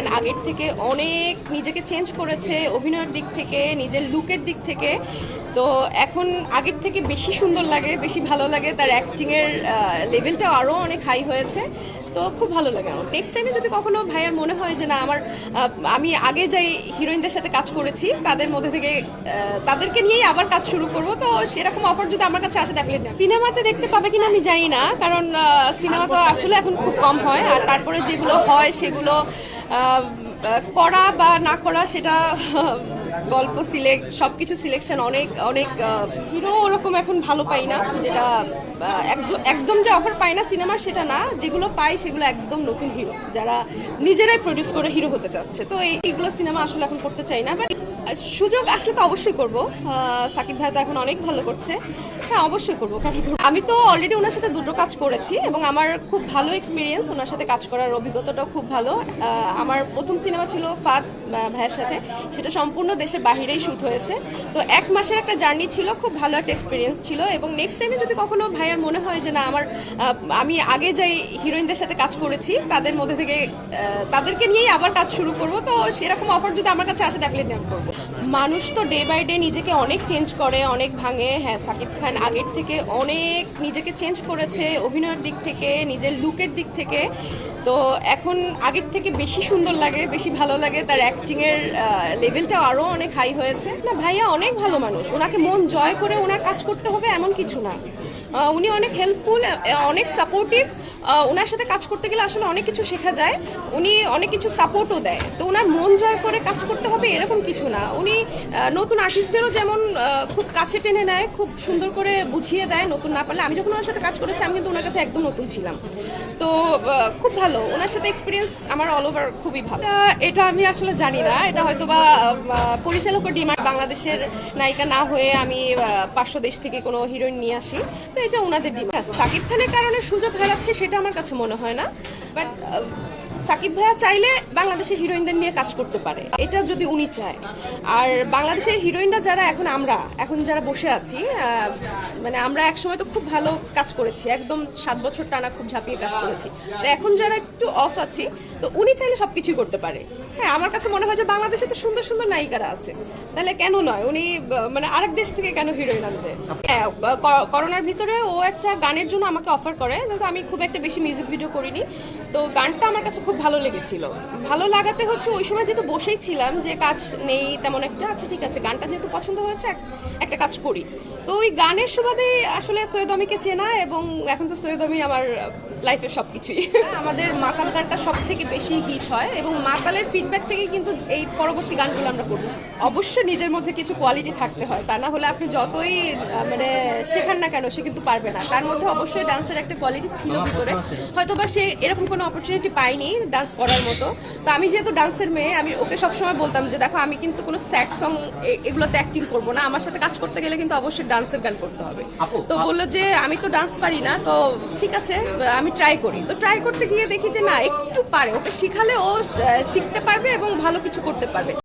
খান আগের থেকে অনেক নিজেকে চেঞ্জ করেছে অভিনয়ের দিক থেকে, নিজের লুকের দিক থেকে। তো এখন আগের থেকে বেশি সুন্দর লাগে, বেশি ভালো লাগে। তার অ্যাক্টিংয়ের লেভেলটা আরও অনেক হাই হয়েছে। তো খুব ভালো লাগে আমার। নেক্সট টাইমে যদি কখনো ভাইয়ার মনে হয় যে না, আমার আমি আগে যাই হিরোইনদের সাথে কাজ করেছি, তাদের মধ্যে থেকে তাদেরকে নিয়েই আবার কাজ শুরু করব, তো সেরকম অফার যদি আমার কাছে আসে ডেফিনেটলি সিনেমাতে দেখতে পাবে কিনা আমি জানি না, কারণ সিনেমা তো আসলে এখন খুব কম হয়। আর তারপরে যেগুলো হয়, সেগুলো করা বা না করা সেটা, গল্প সিলেক্ট সব কিছু সিলেকশন অনেক অনেক হিরো ওরকম এখন ভালো পাই না, যেটা একদম যে অফার পাই না সিনেমার সেটা না, যেগুলো পাই সেগুলো একদম নতুন হিরো, যারা নিজেরাই প্রডিউস করে হিরো হতে চাচ্ছে। তো এই- এইগুলো সিনেমা আসলে এখন করতে চাই না বাট সুযোগ আসলে তো অবশ্যই করব। সাকিব ভাই তো এখন অনেক ভালো করছে। হ্যাঁ অবশ্যই করব? আমি তো অলরেডি ওনার সাথে দুটো কাজ করেছি এবং আমার খুব ভালো এক্সপিরিয়েন্স ওনার সাথে কাজ করার অভিজ্ঞতাটাও খুব ভালো। আমার প্রথম সিনেমা ছিল ফাদ ভাইয়ের সাথে। সেটা সম্পূর্ণ দেশের বাহিরেই শ্যুট হয়েছে। তো এক মাসের একটা জার্নি ছিল, খুব ভালো একটা এক্সপিরিয়েন্স ছিল এবং নেক্সট টাইমে যদি কখনো ভাইয়ার মনে হয় যে না, আমার আমি আগে যাই হিরোইনদের সাথে কাজ করেছি, তাদের মধ্যে থেকে তাদেরকে নিয়েই আবার কাজ শুরু করব, তো সেরকম অফার যদি আমার কাছে আসে ডেফিনেটলি আমি করব। মানুষ তো ডে বাই ডে নিজেকে অনেক চেঞ্জ করে, অনেক ভাঙে। হ্যাঁ সাকিব খান আগের থেকে অনেক নিজেকে চেঞ্জ করেছে অভিনয়ের দিক থেকে, নিজের লুকের দিক থেকে। তো এখন আগের থেকে বেশি সুন্দর লাগে, বেশি ভালো লাগে। তার অ্যাক্টিংয়ের লেভেলটা আরও অনেক হাই হয়েছে। না, ভাইয়া অনেক ভালো মানুষ। ওনাকে মন জয় করে ওনার কাজ করতে হবে এমন কিছু না। উনি অনেক হেল্পফুল অনেক সাপোর্টিভ ওনার সাথে কাজ করতে গেলে আসলে অনেক কিছু শেখা যায়। উনি অনেক কিছু সাপোর্টও দেয়। তো ওনার মন জয় করে কাজ করতে হবে এরকম কিছু না। উনি নতুন আর্টিস্টদেরও যেমন খুব কাছে টেনে নেয়, খুব সুন্দর করে বুঝিয়ে দেয় নতুন না পারলে। আমি যখন ওনার সাথে কাজ করেছি, আমি কিন্তু ওনার কাছে একদম নতুন ছিলাম। তো খুব ভালো। ওনার সাথে এক্সপিরিয়েন্স আমার অল ওভার খুবই ভালো। এটা আমি আসলে জানি না। এটা হয়তো বা পরিচালকের ডিমান্ড বাংলাদেশের নায়িকা না হয়ে আমি পার্শ্ব দেশ থেকে কোনো হিরোইন নিয়ে আসি। তো এটা ওনাদের ডিমান্ড সাকিব খানের কারণে সুযোগ হারাচ্ছে সেটা আমার কাছে মনে হয় না। বাট সাকিব ভাইয়া চাইলে বাংলাদেশের হিরোইনদের নিয়ে কাজ করতে পারে। এটা যদি উনি চায়। আর বাংলাদেশের হিরোইনরা যারা এখন আমরা, এখন যারা বসে আছি মানে আমরা একসময় তো খুব ভালো কাজ করেছি। একদম সাত বছর টানা খুব ঝাঁপিয়ে কাজ করেছি। তো এখন যারা একটু অফ আছি, তো উনি চাইলে সব কিছুই করতে পারে। হ্যাঁ আমার কাছে মনে হয় যে বাংলাদেশে তো সুন্দর সুন্দর নায়িকারা আছে। তাহলে কেন নয়? উনি মানে আরেক দেশ থেকে কেন হিরোইন আনবে? হ্যাঁ করোনার ভিতরে ও একটা গানের জন্য আমাকে অফার করে, কিন্তু আমি খুব একটা বেশি মিউজিক ভিডিও করিনি। তো গানটা আমার কাছে খুব ভালো লেগেছিল। ভালো লাগাতে হচ্ছে ওই সময় যেহেতু বসেই ছিলাম যে কাজ নেই তেমন একটা আচ্ছা ঠিক আছে, গানটা যেহেতু পছন্দ হয়েছে, এক- একটা কাজ করি। তো ওই গানের সুবাদে আসলে সৈয়দ আমিকে চেনা এবং এখন তো সৈয়দ আমি আমার লাইফের সব কিছুই আমাদের মাতাল গানটা সব থেকে বেশি হিট হয় এবং মাতালের ফিডব্যাক থেকে কিন্তু এই পরবর্তী গানগুলো আমরা করছি। অবশ্যই নিজের মধ্যে কিছু কোয়ালিটি থাকতে হয় তা না হলে আপনি যতই মানে শেখান না কেন সে কিন্তু পারবে না। তার মধ্যে অবশ্যই ডান্সের একটা কোয়ালিটি ছিল ভিতরে। হয়তো বা সে এরকম কোনো অপরচুনিটি পায়নি ডান্স করার মতো। তো আমি যেহেতু ডান্সের মেয়ে আমি ওকে সবসময় বলতাম যে দেখো আমি কিন্তু কোনো স্যাড সং এগুলোতে অ্যাক্টিং করব না। আমার সাথে কাজ করতে গেলে কিন্তু অবশ্যই ডান্সের গান করতে হবে। তো বলল যে আমি তো ডান্স পারি না তো ঠিক আছে আমি ট্রাই করি। তো ট্রাই করতে গিয়ে দেখি যে না একটু পারে। ওকে শিখালে ও শিখতে পারবে এবং ভালো কিছু করতে পারবে।